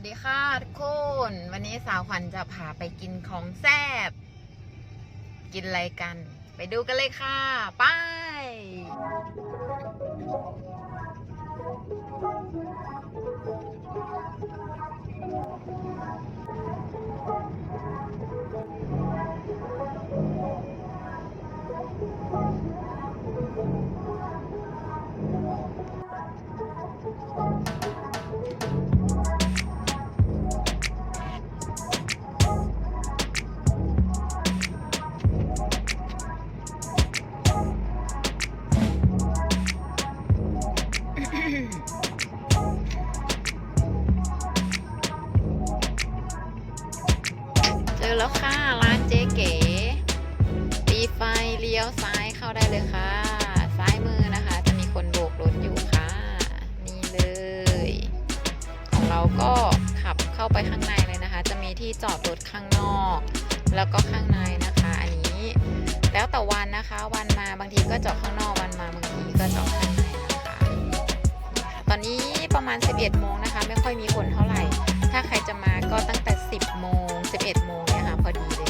วัสดีค่ะทุกคน วันนี้สาวขวัญจะพาไปกินของแซ่บ กินอะไรกัน ไปดูกันเลยค่ะ ไปเจ ข้างในนะคะ อันนี้ แล้วแต่วันนะคะ วันมาบางทีก็จอดข้างนอกวันมาบางทีก็จอดข้างในนะคะตอนนี้ประมาณ 11โมงนะคะ ไม่ค่อยมีคนเท่าไหร่ ถ้าใครจะมาก็ตั้งแต่ 10โมง11โมงเนี่ยค่ะพอดีเลย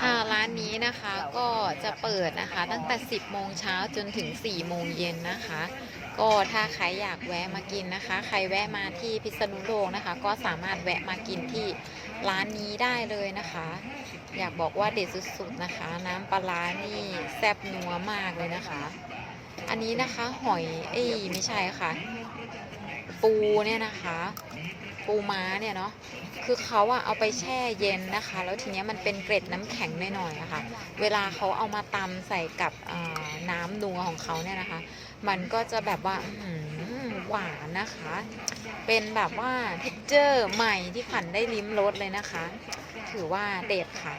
ค่ะร้านนี้นะคะก็จะเปิดนะคะตั้งแต่ 10 โมงเช้าจนถึง 4 โมงเย็นนะคะ ก็ถ้าใครอยากแวะมากินนะคะ ใครแวะมาที่พิษณุโลกนะคะ ก็สามารถแวะมากินที่ร้านนี้ได้เลยนะคะ อยากบอกว่าเด็ดสุดๆนะคะ น้ำปลาร้านี่แซ่บนัวมากเลยนะคะ อันนี้นะคะหอยเอ้ยไม่ใช่ค่ะ ปูเนี่ยนะคะ ปูม้าเนี่ยเนาะคือเขาอะเอาไปแช่เย็นนะคะ แล้วทีเนี้ยมันเป็นเกร็ดน้ำแข็งหน่อยๆอะค่ะ เวลาเขาเอามาตำใส่กับน้ำนัวของเขาเนี่ยนะคะ มันก็จะแบบว่าหวานนะคะ เป็นแบบว่าเท็กเจอร์ใหม่ที่ขวัญได้ลิ้มรสเลยนะคะ ถือว่าเด็ดค่ะ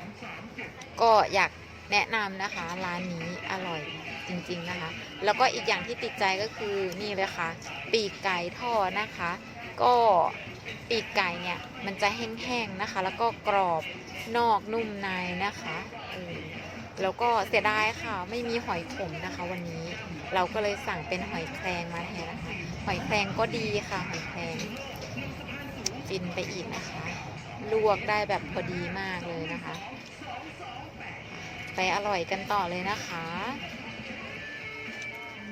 ก็อยากแนะนำนะคะ ร้านนี้อร่อยจริงๆนะคะ แล้วก็อีกอย่างที่ติดใจก็คือนี่เลยค่ะ ปีกไก่ทอดนะคะ ก็ ปีกไก่เนี่ยมันจะแห้งๆนะคะ แล้วก็กรอบนอกนุ่มในนะคะเออแล้วก็เสียดายค่ะไม่มีหอยขมนะคะ วันนี้เราก็เลยสั่งเป็นหอยแครงมาแทนนะคะหอยแครงก็ดีค่ะ หอยแครงฟินไปอีกนะคะ ลวกได้แบบพอดีมากเลยนะคะ ไปอร่อยกันต่อเลยนะคะ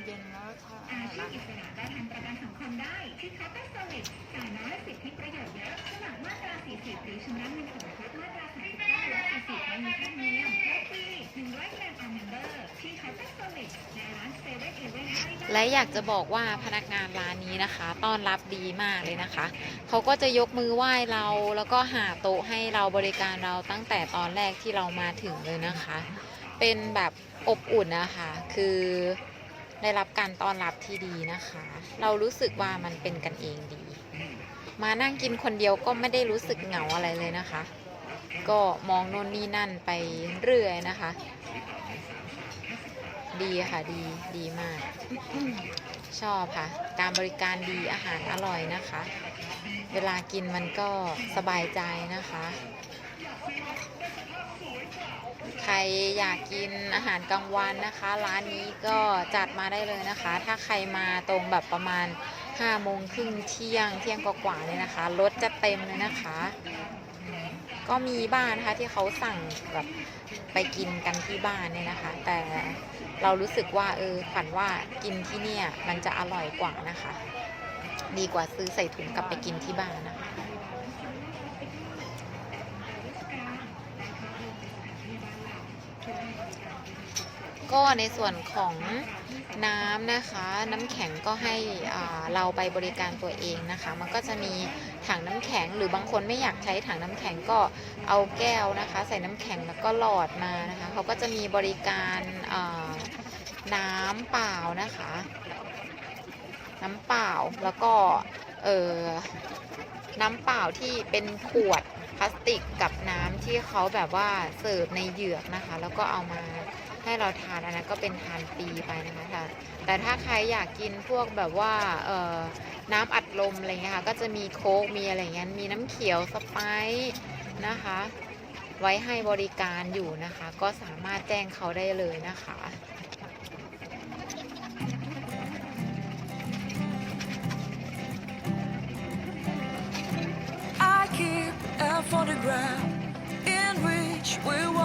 เย็นแล้วค่ะ ที่อิสระได้ทำประกันสังคมได้ที่เคาน์เตอร์เซอร์วิสจ่ายน้อยสิทธิประโยชน์เยอะสมัครมาตรา 40 หรือชำระเงินสมทบมาตรา39และ40ไม่มีค่าธรรมเนียมและฟรี100แกรมอัลเมมเบอร์ที่เคาน์เตอร์เซอร์วิสในร้านเซเว่นเอเวนต์ได้ และอยากจะบอกว่าพนักงานร้านนี้นะคะ ต้อนรับดีมากเลยนะคะ เขาก็จะยกมือไหว้เราแล้วก็หาโต๊ะให้เราบริการเราตั้งแต่ตอนแรกที่เรามาถึงเลยนะคะ เป็นแบบอบอุ่นนะคะ คือ ได้รับการต้อนรับที่ดีนะคะ เรารู้สึกว่ามันเป็นกันเองดี มานั่งกินคนเดียวก็ไม่ได้รู้สึกเหงาอะไรเลยนะคะ ก็มองโน่นนี่นั่นไปเรื่อยนะคะ ดีค่ะดีดีมาก ชอบค่ะ การบริการดีอาหารอร่อยนะคะ เวลากินมันก็สบายใจนะคะ ใครอยากกินอาหารกลางวันนะคะ ร้านนี้ก็จัดมาได้เลยนะคะ ถ้าใครมาตรงแบบประมาณ5โมงครึ่งเที่ยงเที่ยงกว่าๆเนี่ยนะคะรถจะเต็มเลยนะคะ ก็มีบ้านนะคะที่เขาสั่งแบบไปกินกันที่บ้านเนี่ยนะคะ แต่เรารู้สึกว่าเออฝันว่ากินที่เนี่ยมันจะอร่อยกว่านะคะ ดีกว่าซื้อใส่ถุงกลับไปกินที่บ้านนะคะ ก็ในส่วนของน้ำนะคะ น้ำแข็งก็ให้เราไปบริการตัวเองนะคะ มันก็จะมีถังน้ำแข็งหรือบางคนไม่อยากใช้ถังน้ำแข็งก็เอาแก้วนะคะ ใส่น้ำแข็งแล้วก็หลอดมานะคะเขาก็จะมีบริการน้ำเปล่านะคะ น้ำเปล่าแล้วก็เออน้ำเปล่าที่เป็นขวด พลาสติกกับน้ำที่เขาแบบว่าเสิร์ฟในเหยือกนะคะ แล้วก็เอามาให้เราทานอันนั้นก็เป็นทานฟรีไปนะคะถ้าแต่ถ้าใครอยากกินพวกแบบว่าเออน้ำอัดลมอะไรเงี้ยค่ะก็จะมีโค้กมีอะไรเงี้ยมีน้ำเขียวสไปซ์นะคะ ไว้ให้บริการอยู่นะคะ ก็สามารถแจ้งเขาได้เลยนะคะ photograph in which we were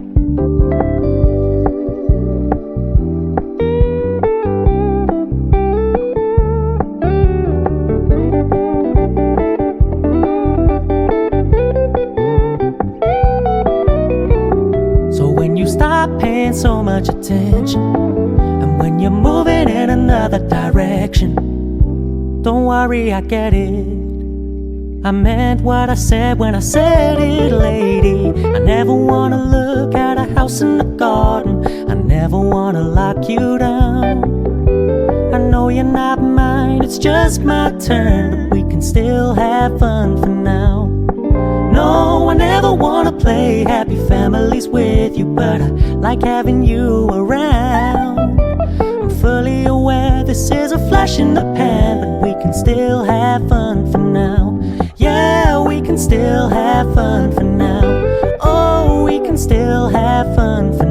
Don't worry, I get it. I meant what I said when I said it, lady. I never wanna look at a house in the garden. I never wanna lock you down. I know you're not mine, it's just my turn, but we can still have fun for now. No, I never wanna play happy families with you, but I like having you around. Fully aware this is a flash in the pan, but we can still have fun for now. Yeah, we can still have fun for now. Oh, we can still have fun for now.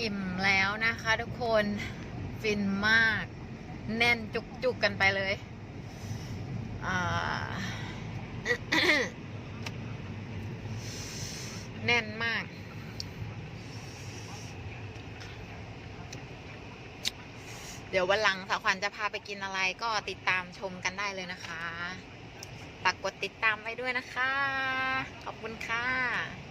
อิ่มแล้วนะคะทุกคนฟินมาก แน่นจุกๆกันไปเลยแน่นมาก เดี๋ยววันหลังสาวขวัญจะพาไปกินอะไรก็ติดตามชมกันได้เลยนะคะฝากกดติดตามไว้ด้วยนะคะ ขอบคุณค่ะ